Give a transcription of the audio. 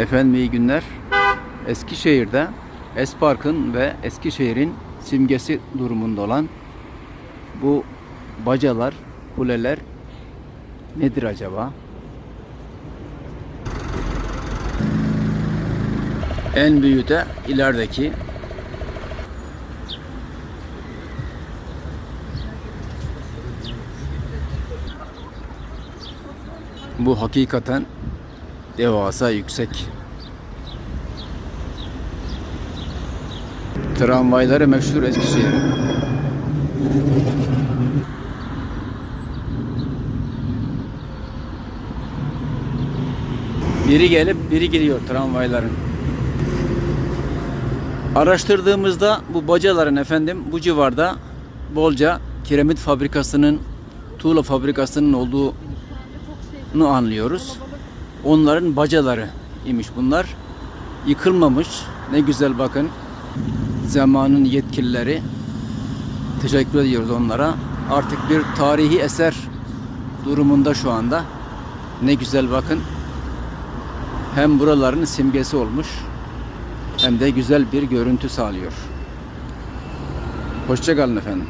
Efendim iyi günler. Eskişehir'de Espark'ın ve Eskişehir'in simgesi durumunda olan bu bacalar, kuleler nedir acaba? En büyüğü de ilerideki Bu hakikaten devasa yüksek. Tramvayları meşhur Eskişehir. Biri gelip biri gidiyor tramvayların. Araştırdığımızda bu bacaların efendim bu civarda bolca kiremit fabrikasının, tuğla fabrikasının olduğunu anlıyoruz. Onların bacaları imiş bunlar. Yıkılmamış. Ne güzel bakın. Zamanın yetkilileri. Teşekkür ediyoruz onlara. Artık bir tarihi eser durumunda şu anda. Ne güzel bakın. Hem buraların simgesi olmuş hem de güzel bir görüntü sağlıyor. Hoşçakalın efendim.